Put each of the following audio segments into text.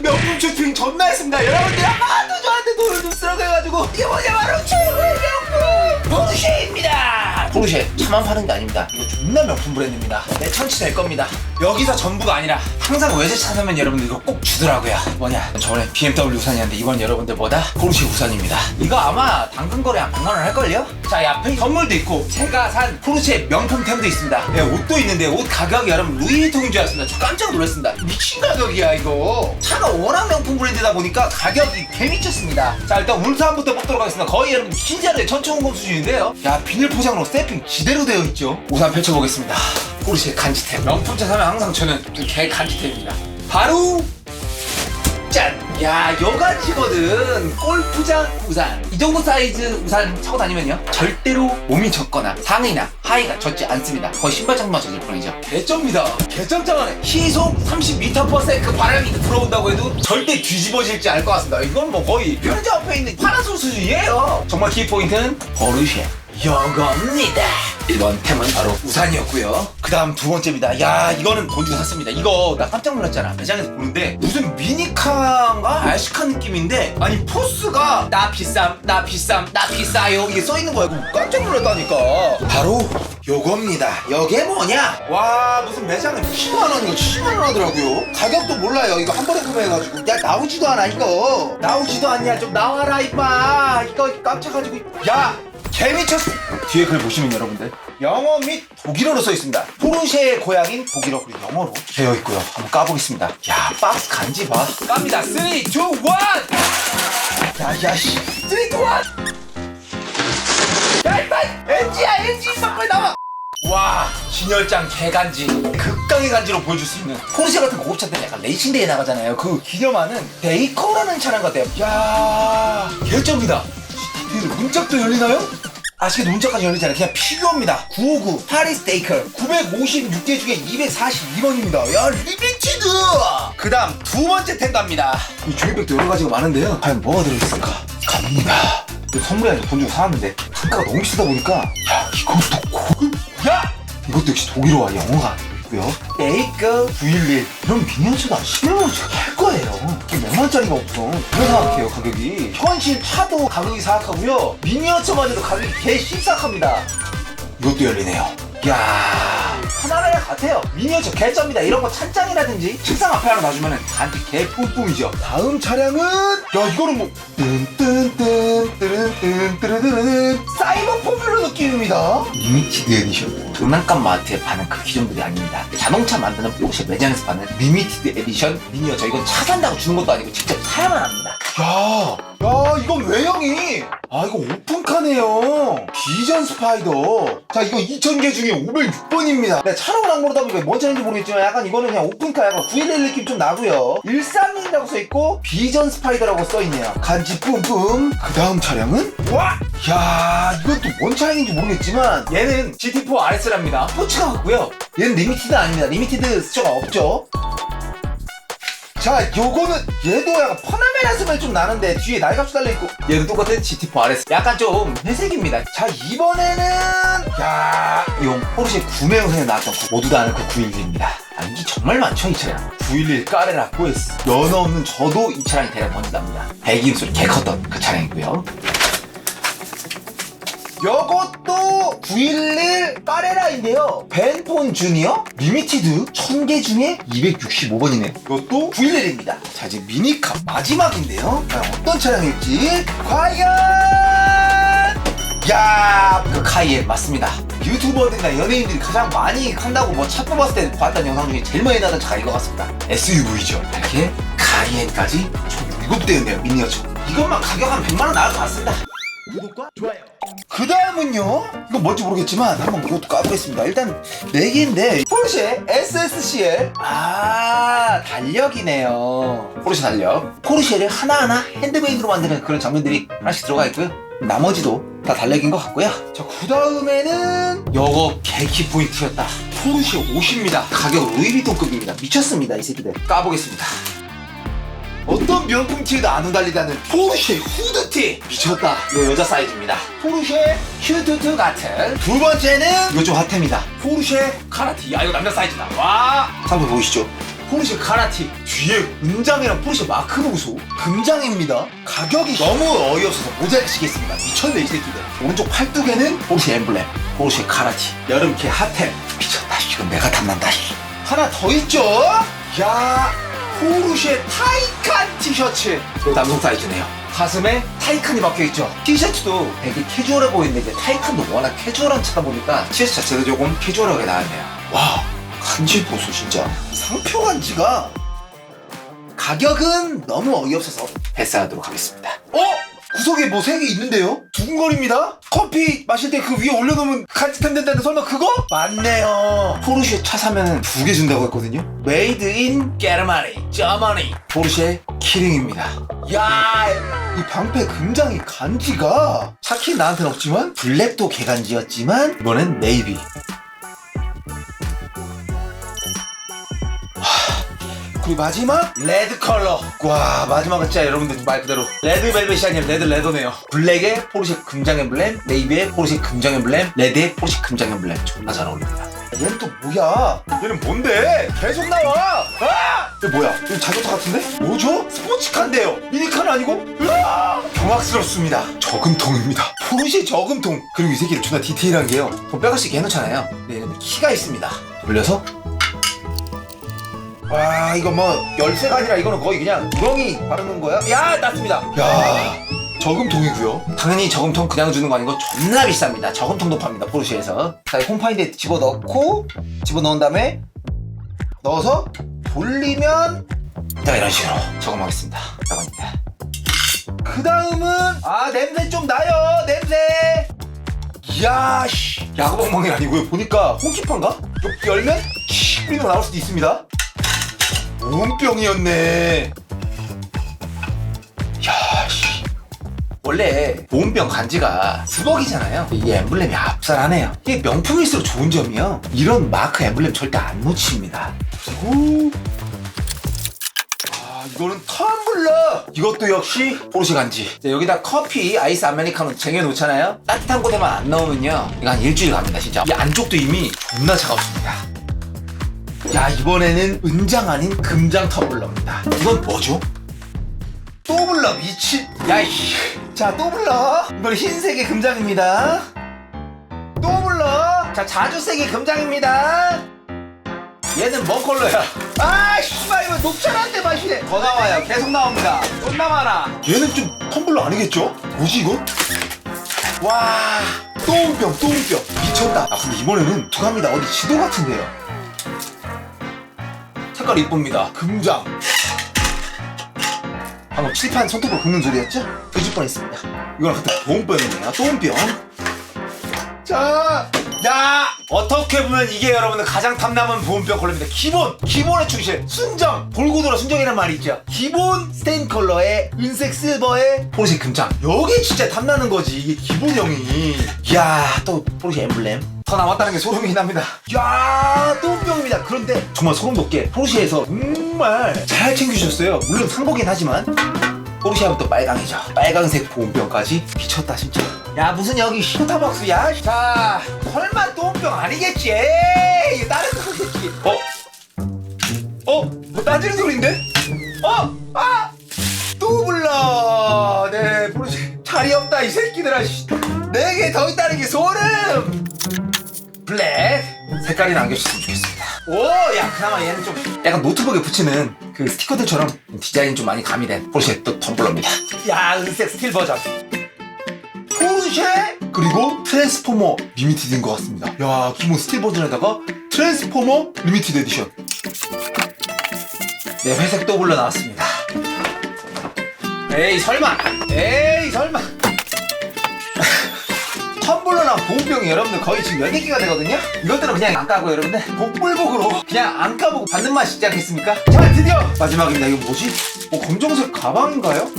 명품 쇼핑 존나 했습니다. 여러분들 아마도 저한테 돈을 좀 쓰라고 해가지고 이게 뭐냐 바로 최고의 명품! 포르쉐입니다 포르쉐 차만 파는 게 아닙니다. 이거 존나 명품 브랜드입니다. 내 천치 될 겁니다. 여기서 전부가 아니라 항상 외제차 사면 여러분들 이거 꼭 주더라고요. 뭐냐 저번에 BMW 우산이었는데 이번 여러분들 뭐다? 포르쉐 우산입니다. 이거 아마 당근 거래 한 100만 원 할걸요? 자이 앞에 선물도 있고 제가 산 포르쉐 명품템도 있습니다. 네, 옷도 있는데 옷 가격이 여러분 루이비통인 줄 알았습니다. 저 깜짝 놀랐습니다. 미친 가격이야 이거. 차가 워낙 명품 브랜드다 보니까 가격이 개미쳤습니다. 자 일단 울산부터 뽑도록 하겠습니다. 거의 여러분 흰자루의 천천공검 수준인데요. 야 비닐 포장으로 세핑 지대로 되어 있죠 우산 펼쳐보겠습니다 포르쉐 간지템 명품차 사면 항상 저는 그개 간지템입니다 바로 짠! 야, 요가지거든. 골프장 우산. 이 정도 사이즈 우산 차고 다니면요. 절대로 몸이 젖거나 상의나 하의가 젖지 않습니다. 거의 신발 장만 젖을 뿐이죠. 개쩝니다. 개쩝장하네. 시속 30m/s 바람이 불어온다고 해도 절대 뒤집어질지 알 것 같습니다. 이건 뭐 거의 편의점 앞에 있는 파라솔 수준이에요. 정말 키포인트는 버르쉐. 요 겁니다. 1번 템은 바로 우산이었고요. 그 다음 두 번째입니다. 야 이거는 돈 주고 샀습니다. 이거 나 깜짝 놀랐잖아. 매장에서 보는데 무슨 미니카인가 알시카 느낌인데 아니 포스가 나 비쌈 나 비쌈 나 비싸요 이게 써있는 거야. 깜짝 놀랐다니까. 바로 요겁니다. 요게 뭐냐? 와 무슨 매장에 10만 원이고 70만 원 하더라고요. 가격도 몰라요. 이거 한 번에 구매해가지고 야 나오지도 않아 이거. 나오지도 않냐 좀 나와라 이봐. 이거 깜짝가지고 야 개미쳤어. 뒤에 글 보시면 여러분들 영어 및 독일어로 써 있습니다. 포르쉐의 고향인 독일어 그리고 영어로 되어 있고요. 한번 까보겠습니다. 야 박스 간지 봐. 깝니다. 3, 2, 1. 야야 씨. 3, 2, 1. 야 이봐 엔지야 엔지 빨리 나와. 와 진열장 개간지 극강의 간지로 보여줄 수 있는 포르쉐 같은 고급차 때는 약간 레이싱대회 나가잖아요 그 기념하는 데이커라는 차량 같아요 야 디테일 문짝도 열리나요? 아시게 문짝까지 열리잖아요. 그냥 피규어입니다. 959 파리스 데이커 956개 중에 242번입니다. 야 리미티드! 그 다음 두 번째 템 갑니다. 이 종이백도 여러 가지가 많은데요. 과연 뭐가 들어있을까? 갑니다. 이거 선물이 아니라 돈 주고 사왔는데 단가가 너무 비싸다 보니까 야 이것도 고급? 야! 이것도 역시 독일어와 영어가 있고요. 에이크 911 이런 미니어처도 한 10만원씩 할 거예요 이게 몇만원짜리가 없어. 왜 사악해요 가격이. 현실 차도 가격이 사악하고요. 미니어처만 해도 가격이 개 씹싹합니다. 이것도 열리네요. 야 하나를 같아요. 미니어처 개쩝니다. 이런 거 찬장이라든지 책상 앞에 하나 놔주면 단지 개 뿜뿜이죠. 다음 차량은 야 이거는 뭐 뜬뜬뜬 뜨른뜬 뜨르르르 사이버 포뮬러 느낌입니다. 리미티드 에디션. 장난감 마트에 파는 그 기존들이 아닙니다. 자동차 만드는 뽀시 매장에서 파는 리미티드 에디션 미니어처 이건 차 산다고 주는 것도 아니고 직접 사야만 합니다. 야, 야, 이건 외형이. 아, 이거 오픈카네요. 비전 스파이더. 자, 이거 2000개 중에 506번입니다. 내가 차로 안 모르다 보니까 뭔 차인지 모르겠지만 약간 이거는 그냥 오픈카 약간 911 느낌 좀 나고요. 131이라고 써있고, 비전 스파이더라고 써있네요. 간지 뿜뿜. 그 다음 차량은? 와! 야, 이건 또 뭔 차량인지 모르겠지만, 얘는 GT4 RS랍니다. 스포츠카 같고요. 얘는 리미티드 아닙니다. 리미티드 스처가 없죠. 자, 요거는 얘도 약간 퍼나메라 스멜 좀 나는데 뒤에 날갑수 달려있고. 얘도 똑같은 GT4 RS 약간 좀 회색입니다. 자, 이번에는 야, 이건 포르쉐 구매 영상에 나왔던 그 모두 다 아는 그 911입니다. 아, 인기 정말 많죠, 이 차량. 911 까레라 4S 연어 없는 저도 이 차량이 대략 먼저 납니다. 배기음 소리 개 컸던 그 차량이고요 요것도 911 까레라인데요. 벤폰 주니어 리미티드 1000개 중에 265번이네요. 이것도 911입니다. 자, 이제 미니카 마지막인데요. 과연 어떤 차량일지 과연 야, 그 카이엔 맞습니다. 유튜버들이나 연예인들이 가장 많이 한다고 뭐 차 뽑았을 때 봤던 영상 중에 제일 많이 나는 차가 이거 같습니다. SUV죠. 이렇게 카이엔까지 총 7대였네요, 미니어처. 이것만 가격 한 100만원 나올 것 같습니다. 구독과 좋아요. 그 다음은요? 이거 뭔지 모르겠지만 한번 이것도 까보겠습니다. 일단 4개인데 포르쉐 SSCL 아 달력이네요. 포르쉐 달력. 포르쉐를 하나하나 핸드메이드로 만드는 그런 장면들이 하나씩 들어가 있고요. 나머지도 다 달력인 것 같고요. 자, 그 다음에는 요거 개키 포인트였다. 포르쉐 50입니다. 가격 루이비통급입니다. 미쳤습니다, 이 새끼들. 까보겠습니다. 어떤 명품 티에도 안 후달리다는 포르쉐 후드티. 미쳤다. 이거 여자 사이즈입니다. 포르쉐 휴드트 같은. 두 번째는 좀 핫템이다. 포르쉐 카라티. 야 이거 남자 사이즈다. 와. 한번 보이시죠? 포르쉐 카라티. 뒤에 은장이랑 포르쉐 마크 보소 금장입니다. 가격이 너무 어이없어서 모자이크 시겠습니다. 미쳤네 이 새끼들. 오른쪽 팔뚝에는 포르쉐 엠블렘 포르쉐 카라티. 여름캐 핫템. 미쳤다 이건 내가 탐난다 씨. 하나 더 있죠? 야 포르쉐 타이칸 티셔츠. 남성 사이즈네요. 가슴에 타이칸이 박혀있죠. 티셔츠도 되게 캐주얼해 보이는데 이제 타이칸도 워낙 캐주얼한 차다 보니까 티셔츠 자체도 조금 캐주얼하게 나왔네요. 와 간지 보소 진짜. 상표 간지가 가격은 너무 어이없어서 패스하도록 하겠습니다. 어? 구석에 뭐 세 개 있는데요? 두근거립니다. 커피 마실 때 그 위에 올려놓으면 간지템 된다는데 설마 그거? 맞네요. 포르쉐 차 사면 두 개 준다고 했거든요. 메이드 인 게르마니 저머니 포르쉐 키링입니다. 야, 이 방패 금장이 간지가. 차키 나한테는 없지만 블랙도 개간지였지만 이번엔 네이비 그리고 마지막 레드 컬러. 와 마지막은 진짜 여러분들 말 그대로 레드 벨벳이 아니라 레드 레더네요. 블랙에 포르쉐 금장 엠블렘 네이비에 포르쉐 금장 엠블렘 레드에 포르쉐 금장 엠블렘 존나 잘 어울립니다. 얘는 또 뭐야? 얘는 뭔데? 계속 나와! 아! 얘 뭐야? 이거 자동차 같은데? 뭐죠? 스포츠카인데요. 미니카는 아니고? 으아! 경악스럽습니다. 저금통입니다. 포르쉐 저금통. 그리고 이 새끼는 존나 디테일한 게요. 돈 빼갈 수 있게 해놓잖아요. 근데 얘는 키가 있습니다. 돌려서 와 이거 뭐 열쇠가 아니라 이거는 거의 그냥 구렁이 바르는 거야? 야 땄습니다. 야 저금통이고요? 당연히 저금통 그냥 주는 거 아니고 존나 비쌉니다. 저금통도 팝니다 포르쉐에서. 자 홈파인드에 집어넣고 집어넣은 다음에 넣어서 돌리면 자 이런 식으로 저금하겠습니다. 나갑니다. 그 다음은 아 냄새 좀 나요 냄새! 이야 씨. 야구방망이 아니고요. 보니까 홍키판가? 열면 씨 뿌리가 나올 수도 있습니다 보온병이었네. 야, 씨. 원래 보온병 간지가 수벅이잖아요. 이 엠블렘이 압살하네요. 이게 명품일수록 좋은 점이요. 이런 마크 엠블렘 절대 안 놓칩니다. 그리고 아, 이거는 텀블러. 이것도 역시 포르쉐 간지. 자, 여기다 커피, 아이스 아메리카노 쟁여놓잖아요. 따뜻한 곳에만 안 넣으면요. 이거 한 일주일 갑니다, 진짜. 이 안쪽도 이미 존나 차갑습니다. 야 이번에는 은장 아닌 금장 터블러입니다. 이건 뭐죠? 또블러 미친 야이씨 자 또블러 이번 흰색의 금장입니다. 또블러 자 자주색의 금장입니다. 얘는 뭔 컬러야? 아 씨발 이거 녹차라떼 맛이네 더 나와요. 계속 나옵니다. 존나 많아 얘는 좀 텀블러 아니겠죠? 뭐지 이거? 와 또운병 또운병. 미쳤다. 아 근데 이번에는 두갑니다. 어디 지도 같은데요 색깔 이쁩니다. 금장. 방금 칠판 손톱으로 긁는 소리였죠? 뒤질 뻔했습니다. 이거랑 같은 보온병이네요. 또온병. 자, 야 어떻게 보면 이게 여러분들 가장 탐나는 보온병 컬러입니다. 기본, 기본의 충실, 순정, 돌고 돌아 순정이란 말이 있죠. 기본 스테인 컬러의 은색 실버의 포르쉐 금장. 여기 진짜 탐나는 거지. 이게 기본형이. 야, 또 포르쉐 엠블렘. 더 남았다는 게 소름이 납니다. 야, 또 병입니다. 그런데 정말 소름 돋게 포르쉐에서 정말 잘 챙겨주셨어요. 물론 상복이긴 하지만 포르쉐 하면 또 빨강이죠. 빨강색 보온병까지 미쳤다 진짜. 야 무슨 여기 스타벅스야? 자 설마 또병 아니겠지? 에이 다른 거겠지? 어? 어? 뭐 따지는 소리인데? 어? 아! 또 불러! 네 포르쉐 자리 없다 이 새끼들아 네개 더 있다는 게 소름! 블랙 색깔이 남겨주셨으면 좋겠습니다. 오, 야, 그나마 얘는 좀 약간 노트북에 붙이는 그 스티커들처럼 디자인 좀 많이 가미된 포르쉐 또 텀블러입니다. 야, 은색 스틸 버전. 포르쉐 그리고 트랜스포머 리미티드인 것 같습니다. 야, 기본 스틸 버전에다가 트랜스포머 리미티드 에디션. 네, 회색 더블러 나왔습니다. 에이, 설마. 에이, 설마. 텀블러랑 보온병이 여러분들 거의 지금 10개가 되거든요? 이것들은 그냥 안 까고 여러분들. 복불복으로 그냥 안 까보고 받는 맛이 있지 않겠습니까? 자 드디어 마지막입니다. 이거 뭐지? 어 검정색 가방인가요?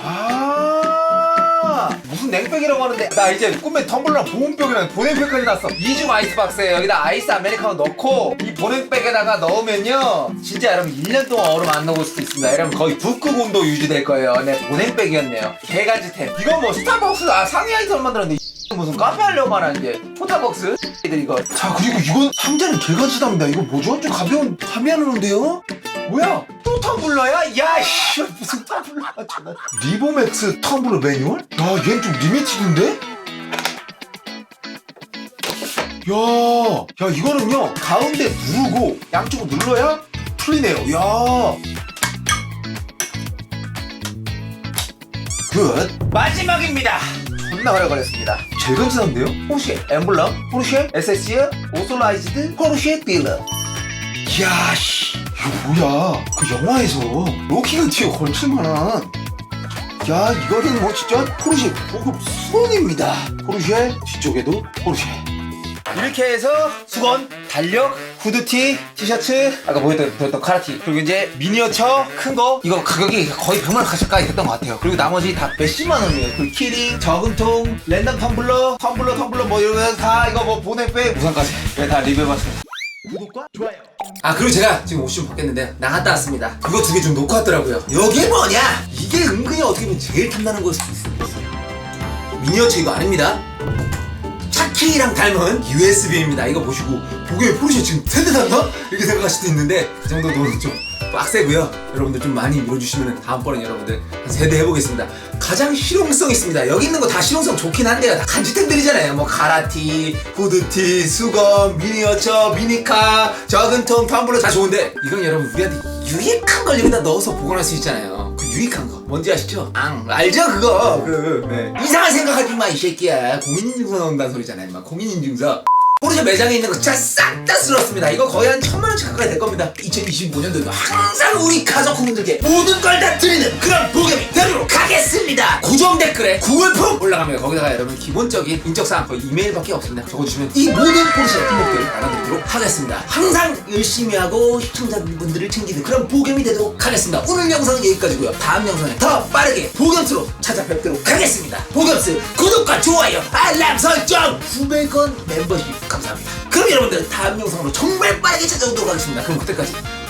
아 무슨 냉백이라고 하는데. 나 이제 꿈에 텀블러랑 보온병이랑 보냉백까지 났어. 이중 아이스박스에 여기다 아이스 아메리카노 넣고 이 보냉백에다가 넣으면요. 진짜 여러분 1년 동안 얼음 안 녹을 수도 있습니다. 여러분 거의 북극 온도 유지될 거예요. 네 보냉백이었네요. 개가지템. 이건 뭐 스타벅스 아 상위 아이템 만들었는데 무슨 카페 하려고 하나 이제 포타벅스 애들 이거 자 그리고 이건 상자는 개가지답니다 이거 뭐죠? 좀 가벼운 감이 안 오는데요? 뭐야? 또 텀블러야? 야 씨 무슨 텀블러야 저는 리보맥스 텀블러 매뉴얼? 야 얘는 좀 리미티드인데? 야, 야 이거는요 가운데 누르고 양쪽으로 눌러야 풀리네요. 야, 굿. 마지막입니다. 존나 오래 걸렸습니다. 제일 괜찮은데요? 포르쉐 엠블럼, 포르쉐 SSC, 오솔라이즈드, 포르쉐 빌러. 이야, 씨, 이거 뭐야? 그 영화에서 로키가 튀어 걸칠만한. 야, 이거는 뭐 진짜 포르쉐 고급 수원입니다. 포르쉐 뒤쪽에도 포르쉐. 이렇게 해서 수건, 달력, 후드티, 티셔츠, 아까 보였던, 보였던 카라티, 그리고 이제 미니어처 큰 거, 이거 가격이 거의 100만 원 가까이 됐던 것 같아요. 그리고 나머지 다 몇십만 원이에요. 그리고 키링, 저금통, 랜덤 텀블러, 텀블러, 텀블러 뭐거다 이거 뭐 보냉백, 우산까지 네, 다 리뷰해봤습니다. 구독과 좋아요. 아 그리고 제가 지금 옷 좀 바뀌었는데 나갔다 왔습니다 그거 두 개 좀 놓고 왔더라고요 여기 뭐냐 이게 은근히 어떻게 보면 제일 탐나는 걸 수도 있어요 미니어처 이거 아닙니다 차키랑 닮은 USB입니다. 이거 보시고 보기에 포르쉐 지금 세대 샀나? 이렇게 생각하실 수도 있는데 그 정도도 좀 빡세고요. 여러분들 좀 많이 밀어주시면 다음번엔 여러분들 한 세대 해보겠습니다. 가장 실용성 있습니다. 여기 있는 거 다 실용성 좋긴 한데요. 다 간지템들이잖아요. 뭐 가라티, 후드티, 수건, 미니어처, 미니카, 저근통, 텀블러 다 좋은데 이건 여러분 우리한테 유익한 걸 여기다 넣어서 보관할 수 있잖아요 그 유익한 거 뭔지 아시죠? 앙 알죠 그거 그 네. 이상한 생각하지 마 이 새끼야 공인인증서 넣는다는 소리잖아요 막 공인인증서 포르쉐 매장에 있는 거 진짜 싹다 쓸었습니다. 이거 거의 한 천만 원씩 가까이 될 겁니다. 2025년도에도 항상 우리 가족분들께 모든 걸 다 드리는 댓글에 구글 폼 올라가면 거기다가 여러분 기본적인 인적사항 거의 이메일밖에 없습니다. 적어주시면 이 모든 포르쉐 품목들을 알아드리도록 하겠습니다. 항상 열심히 하고 시청자분들을 챙기는 그런 보겸이 되도록 하겠습니다. 오늘 영상은 여기까지고요. 다음 영상에 더 빠르게 보겸스로 찾아뵙도록 하겠습니다. 보겸스 구독과 좋아요 알람 설정 900원 멤버십 감사합니다. 그럼 여러분들 다음 영상으로 정말 빠르게 찾아오도록 하겠습니다. 그럼 그때까지.